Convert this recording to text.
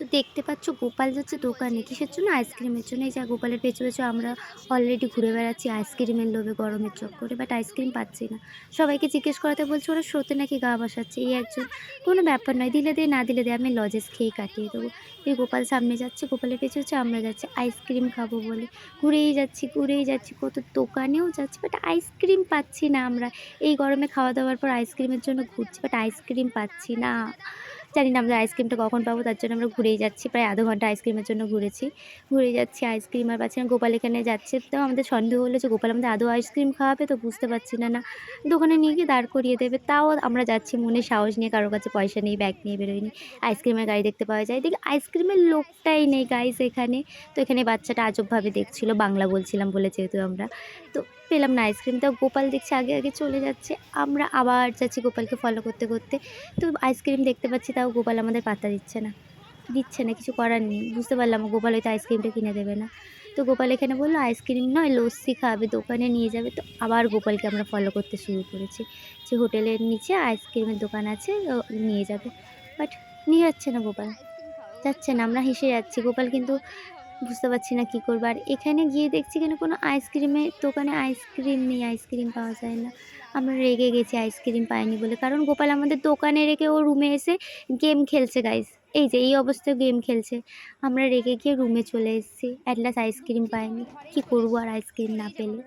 তো দেখতে পাচ্ছ গোপাল যাচ্ছে দোকানে। কিসের জন্য? আইসক্রিমের জন্য এই যা গোপালের পেছু পেছু আমরা অলরেডি ঘুরে বেড়াচ্ছি আইসক্রিমের লোভে গরমের চক্করে বাট আইসক্রিম পাচ্ছি না। সবাইকে জিজ্ঞেস করাতে বলছে, ওরা সত্যি নাকি গা বসাচ্ছে? এই একজন, কোনো ব্যাপার নয়, দিলে দে, না দিলে দে, আমি লজেস খেয়ে কাটিয়ে দেবো। এই গোপাল সামনে যাচ্ছে, গোপালের পেছু হচ্ছে আমরা যাচ্ছি আইসক্রিম খাব বলে। ঘুরেই যাচ্ছি ঘুরেই যাচ্ছি, কত দোকানেও যাচ্ছি বাট আইসক্রিম পাচ্ছি না আমরা। এই গরমে খাওয়া দাওয়ার পর আইসক্রিমের জন্য ঘুরছি বাট আইসক্রিম পাচ্ছি না। জানি না আমরা আইসক্রিমটা কখন পাবো, তার জন্য আমরা ঘুরেই যাচ্ছি, প্রায় আধ ঘণ্টা আইসক্রিমের জন্য ঘুরেছি। ঘুরে যাচ্ছি, আইসক্রিম আর পাচ্ছি না, গোপাল এখানে যাচ্ছে। তো আমাদের সন্দেহ হলো যে গোপাল আমাদের আদৌ আইসক্রিম খাওয়াবে, তো বুঝতে পারছি না না। দোকানে নিয়ে গিয়ে দাঁড় করিয়ে দেবে, তাও আমরা যাচ্ছি মনে সাহস নিয়ে, কারোর কাছে পয়সা নেই, ব্যাগ নিয়ে বেরোয়নি। আইসক্রিমের গাড়ি দেখতে পাওয়া যায়। দেখি আইসক্রিমের লোকটাই নেই গাইস এখানে। তো এখানে বাচ্চাটা আজবভাবে দেখছিল, বাংলা বলছিলাম বলে যেহেতু আমরা। তো পেলাম না আইসক্রিম। তো গোপাল দেখছি, আগে আগে চলে যাচ্ছে। আমরা আবার যাচ্ছি গোপালকে ফলো করতে করতে। তো আইসক্রিম দেখতে পাচ্ছি তাও গোপাল আমাদের পাত্তা দিচ্ছে না। দিচ্ছে না, কিছু করার নেই। বুঝতে পারলাম, গোপাল হয়তো আইসক্রিমটা কিনে দেবে না। তো গোপাল এখানে বলল, আইসক্রিম নয়, লস্যি খাবে, দোকানে নিয়ে যাবে। তো আবার গোপালকে আমরা ফলো করতে শুরু করেছি যে হোটেলের নিচে আইসক্রিমের দোকান আছে নিয়ে যাবে। বাট নিয়ে যাচ্ছে না গোপাল। যাচ্ছে না, আমরা হেসে যাচ্ছি। গোপাল কিন্তু বুঝতে পারছি না কী করব। আর এখানে গিয়ে দেখছি কেন কোনো আইসক্রিমের দোকানে আইসক্রিম নেই আইসক্রিম পাওয়া যায় না। আমরা রেগে গেছি আইসক্রিম পাইনি বলে। কারণ গোপাল আমাদের দোকানে রেখে ও রুমে এসে গেম খেলছে গাইস এই যে, এই অবস্থায় গেম খেলছে। আমরা রেগে গিয়ে রুমে চলে এসেছি। অ্যাটলাস আইসক্রিম পাইনি। কী করব আর আইসক্রিম না পেলে?